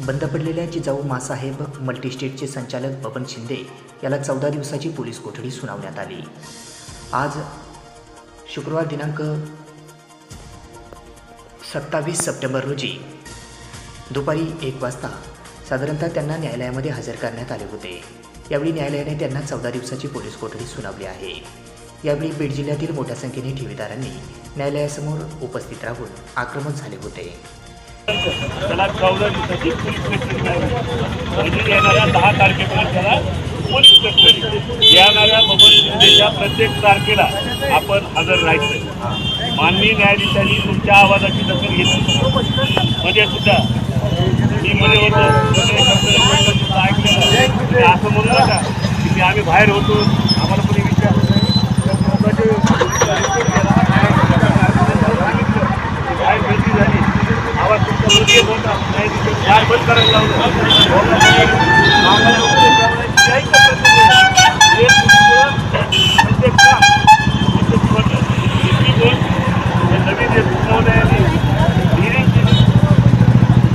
बंद पडलेल्या जिजाऊ मासाहेब मल्टीस्टेटचे संचालक बबन शिंदे याला चौदा दिवसाची पोलीस कोठडी सुनावण्यात आली. आज शुक्रवार दिनांक सत्तावीस सप्टेंबर रोजी दुपारी एक वाजता साधारणतः त्यांना न्यायालयामध्ये हजर करण्यात आले होते. यावेळी न्यायालयाने त्यांना चौदा दिवसाची पोलीस कोठडी सुनावली आहे. यावेळी बीड जिल्ह्यातील मोठ्या संख्येने ठेवीदारांनी न्यायालयासमोर उपस्थित राहून आक्रमक झाले होते. त्याला चौदा दिवसाची पोलीस कस्टडी म्हणजे येणाऱ्या दहा तारखेपर्यंत त्याला पोलीस कस्टडी येणाऱ्या बबन शिंदेच्या प्रत्येक तारखेला आपण हजर राहायचं माननीय न्यायाधीशांनी तुमच्या आवाजाची दखल घेतली. म्हणजे सुद्धा मी मध्ये होतो ऐकलं असं म्हणू नका की आम्ही बाहेर होतो.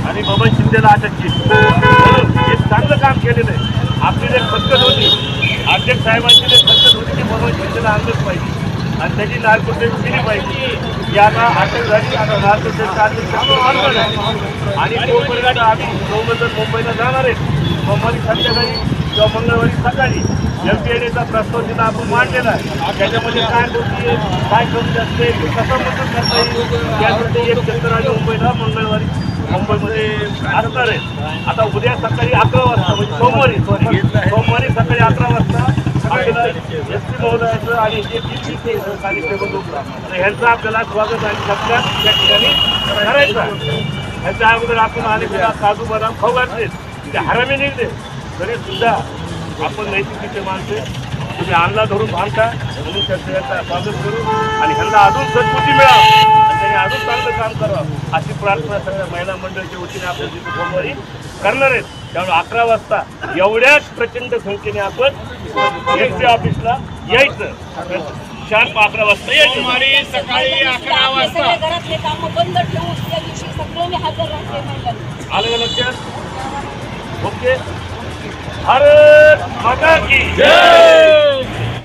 आणि बाबा शिंदेला अटक केली हे चांगलं काम केलेलं आहे. आपली जे खतखत होती. अध्यक्ष साहेबांची जे खतखत होती ती बाबा शिंदेला आणलंच पाहिजे. आणि त्याची नारकोटेज दिली पाहिजे. याला अटक झाली आता लाल अध्यक्ष आणलं आणि तोपर्यंत आम्ही नऊ मुंबईला जाणार आहे. सोमवारी संध्याकाळी किंवा मंगळवारी सकाळी एम पी एचा प्रस्ताव तिथं आपण मांडलेला आहे. त्याच्यामध्ये काय गोष्टी आहेत काय करू शकते कसं मदत करता येईल यासाठी एक चक्कर आली मुंबईला. मंगळवारी मुंबईमध्ये असणार आहे. आता उद्या सकाळी अकरा वाजता म्हणजे सोमवारी सोमवारी सकाळी अकरा वाजता आपल्याला एस टी महोदयाचं आणि जे पी पी कॉन्स्टेबल तर ह्यांचं आपल्याला स्वागत आणि सत्कार त्या ठिकाणी करायचं ह्याच्या अगोदर आपण अनेक वेळा काजू बदाम खाऊ घातले. ते हरामी निघले. तरी सुद्धा आपण नैतिकीचे माणसे तुम्ही आणला धरून बांधता म्हणून त्या सगळ्यांचा स्वागत करू. आणि ह्यांना अजून सद्बुद्धी मिळावं. आणि त्यांनी अजून चांगलं काम करावं. अशी प्रार्थना सगळ्या महिला मंडळाच्या वतीने आपल्या जिथे सोमवारी करणार आहेत. त्यामुळे अकरा वाजता एवढ्याच प्रचंड संख्येने आपण एस ऑफिसला यायचं. शार्प अकरा वाजता यायचं. सकाळी अकरा वाजता. घरातले काम बंद ठेवून त्या दिवशी सगळ्यांनी हजर राहते महिलांनी आलं का लक्षात? ओके. भारत माता की जय!